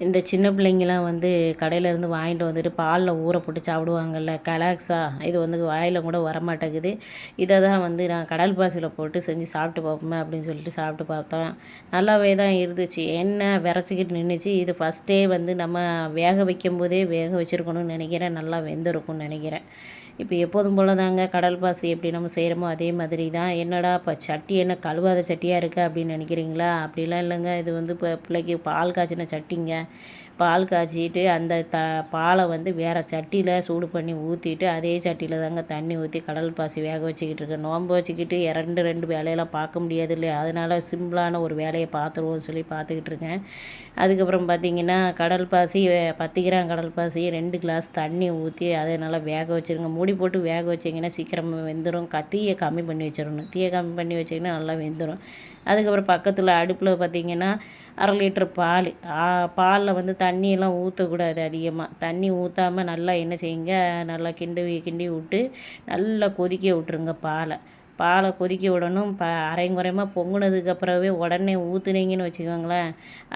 இந்த சின்ன பிள்ளைங்கலாம் வந்து கடையிலேருந்து வாங்கிட்டு வந்துட்டு பாலில் ஊற போட்டு சாப்பிடுவாங்கல்ல கலாக்ஸா? இது வந்து வாயில் கூட வரமாட்டேங்குது. இதை தான் வந்து நான் கடல் பாசியில் போட்டு செஞ்சு சாப்பிட்டு பார்ப்போமே அப்படின்னு சொல்லிட்டு சாப்பிட்டு பார்த்தோம். நல்லாவே தான் இருந்துச்சு. என்ன விரச்சிக்கிட்டு நின்றுச்சு இது ஃபஸ்ட்டே வந்து நம்ம வேக வைக்கும் போதே வேக வச்சுருக்கணும்னு நினைக்கிறேன். நல்லா வெந்திருக்கும்னு நினைக்கிறேன். இப்போ எப்போதும் போல் தாங்க கடல் பாசி எப்படி நம்ம செய்கிறோமோ அதே மாதிரி தான். என்னடா இப்போ சட்டி என்ன கழுவாத சட்டியாக இருக்குது அப்படின்னு நினைக்கிறீங்களா? அப்படிலாம் இல்லைங்க. இது வந்து இப்போ பிள்ளைக்கு பால் காய்ச்சின சட்டிங்க. பால் காய்ச்சிட்டு அந்த த பாலை வந்து வேறு சட்டியில் சூடு பண்ணி ஊற்றிட்டு அதே சட்டியில் தாங்க தண்ணி ஊற்றி கடல் பாசி வேக வச்சுக்கிட்டு இருக்கேன். நோன்பு வச்சுக்கிட்டு ரெண்டு ரெண்டு வேலையெல்லாம் பார்க்க முடியாது இல்லையா? அதனால் சிம்பிளான ஒரு வேலையை பார்த்துருவோம்னு சொல்லி பார்த்துக்கிட்டு இருக்கேன். அதுக்கப்புறம் பார்த்திங்கன்னா கடல் பாசி பத்து கிராம் கடல் பாசி ரெண்டு கிளாஸ் தண்ணி ஊற்றி அதை நல்லா வேக வச்சுருங்க. மூடி போட்டு வேக வச்சிங்கன்னா சீக்கிரமாக வெந்துடும் தீயை கம்மி பண்ணி வச்சிடணும் தீயை கம்மி பண்ணி வச்சிங்கன்னா நல்லா வெந்துடும் அதுக்கப்புறம் பக்கத்தில் அடுப்பில் பார்த்திங்கன்னா அரை லிட்ரு பால் பாலில் வந்து தண்ணியெல்லாம் ஊற்றக்கூடாது அதிகமாக தண்ணி ஊற்றாம நல்லா என்ன செய்யுங்க? நல்லா கிண்டி கிண்டி விட்டு நல்லா கொதிக்க விட்ருங்க பாலை. பாலை கொதிக்க விடணும். ப அரைங்குறையமாக பொங்குனதுக்கு உடனே ஊற்றுனீங்கன்னு வச்சுக்கோங்களேன்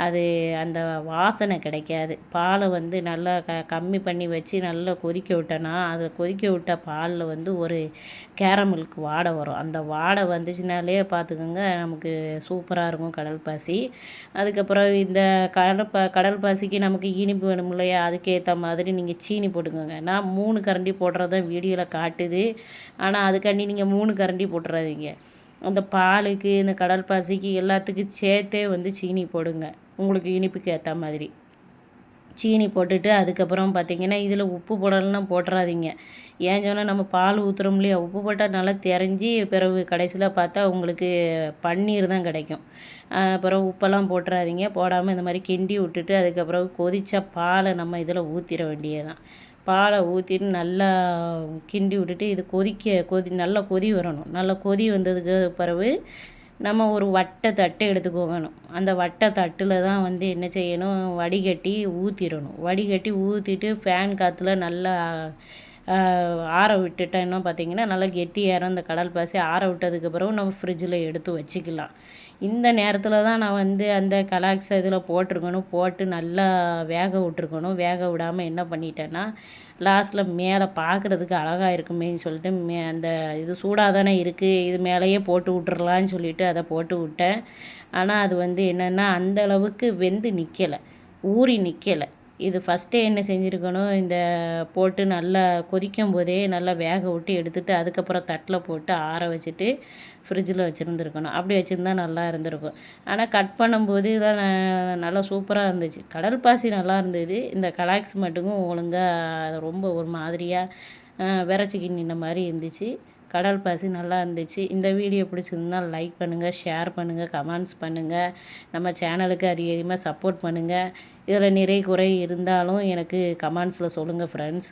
அது அந்த வாசனை கிடைக்காது. பாலை வந்து நல்லா க கம்மி பண்ணி வச்சு நல்லா கொதிக்க விட்டோன்னா அதை கொதிக்க விட்ட பாலில் வந்து ஒரு கேரமலுக்கு வாடை வரும். அந்த வாடை வந்துச்சுனாலே பார்த்துக்கோங்க நமக்கு சூப்பராக இருக்கும் கடல் பாசி. அதுக்கப்புறம் இந்த கடல் பா கடல் பாசிக்கு நமக்கு இனிப்பு வேணும் இல்லையா? அதுக்கேற்ற மாதிரி நீங்கள் சீனி போட்டுக்கோங்க. நான் மூணு கரண்டி போடுறது தான் வீடியோவில் காட்டுது. ஆனால் அதுக்காண்டி நீங்கள் மூணு கரண்டி போட்டுறாதீங்க. அந்த பாலுக்கு இந்த கடல் பாசிக்கு எல்லாத்துக்கும் சேர்த்தே வந்து சீனி போடுங்க. உங்களுக்கு இனிப்புக்கு ஏற்ற மாதிரி. சீனி போட்டுட்டு அதுக்கப்புறம் பார்த்திங்கன்னா இதில் உப்பு போடலைன்னா போட்டுறாதீங்க. ஏன் சொன்னால் நம்ம பால் ஊற்றுறோம் இல்லையா? உப்பு போட்டால் நல்லா தெரிஞ்சு பிறகு கடைசியில் பார்த்தா உங்களுக்கு பன்னீர் தான் கிடைக்கும். அப்புறம் உப்பெல்லாம் போட்டுறாதீங்க. போடாமல் இந்த மாதிரி கிண்டி விட்டுட்டு அதுக்கப்புறம் கொதித்த பாலை நம்ம இதில் ஊற்றிட வேண்டியதுதான். பாலை ஊற்றிட்டு நல்லா கிண்டி விட்டுட்டு இது கொதிக்க கொதி நல்லா கொதி வரணும். நல்லா கொதி வந்ததுக்கு பிறகு நம்ம ஒரு வட்டை தட்டு எடுத்துக்கோ வேணும். அந்த வட்டை தட்டில் தான் வந்து என்ன செய்யணும்? வடிகட்டி ஊற்றிடணும் வடிகட்டி ஊற்றிட்டு ஃபேன் காற்றுல நல்லா ஆற விட்டுட்டோன்னா பார்த்திங்கன்னா நல்லா கெட்டியாயிரும் அந்த கடல் பாசி ஆற விட்டதுக்கு பிறகு நம்ம ஃப்ரிட்ஜில் எடுத்து வச்சுக்கலாம். இந்த நேரத்தில் தான் நான் வந்து அந்த கலாக்ஸ் இதில் போட்டிருக்கணும். போட்டு நல்லா வேக விட்ருக்கணும் வேக விடாமல் என்ன பண்ணிட்டேன்னா லாஸ்ட்டில் மேலே பார்க்குறதுக்கு அழகாக இருக்குமேன்னு சொல்லிட்டு மே அந்த இது சூடாக தானே இருக்குது இது மேலேயே போட்டு விட்டுறலான்னு சொல்லிவிட்டு அதை போட்டு விட்டேன். ஆனால் அது வந்து என்னென்னா அந்த அளவுக்கு வெந்து நிற்கலை ஊறி நிற்கலை இது ஃபஸ்ட்டே என்ன செஞ்சுருக்கணும்? இந்த போட்டு நல்லா கொதிக்கும் போதே நல்லா வேக விட்டு எடுத்துகிட்டு அதுக்கப்புறம் தட்டில் போட்டு ஆற வச்சுட்டு ஃப்ரிட்ஜில் வச்சுருந்துருக்கணும். அப்படி வச்சுருந்தா நல்லா இருந்திருக்கும். ஆனால் கட் பண்ணும்போது தான் நல்லா சூப்பராக இருந்துச்சு. கடல் பாசி நல்லா இருந்தது. இந்த கலாக்ஸ் மட்டுக்கும் ஒழுங்காக ரொம்ப ஒரு மாதிரியாக விரைச்சி நின்ன மாதிரி இருந்துச்சு. கடல் பாசி நல்லா இருந்துச்சு. இந்த வீடியோ பிடிச்சிருந்தால் லைக் பண்ணுங்கள் ஷேர் பண்ணுங்கள் கமெண்ட்ஸ் பண்ணுங்கள் நம்ம சேனலுக்கு அதிகமாக சப்போர்ட் பண்ணுங்கள் இதில் நிறை குறை இருந்தாலும் எனக்கு கமெண்ட்ஸில் சொல்லுங்கள் ஃப்ரெண்ட்ஸ்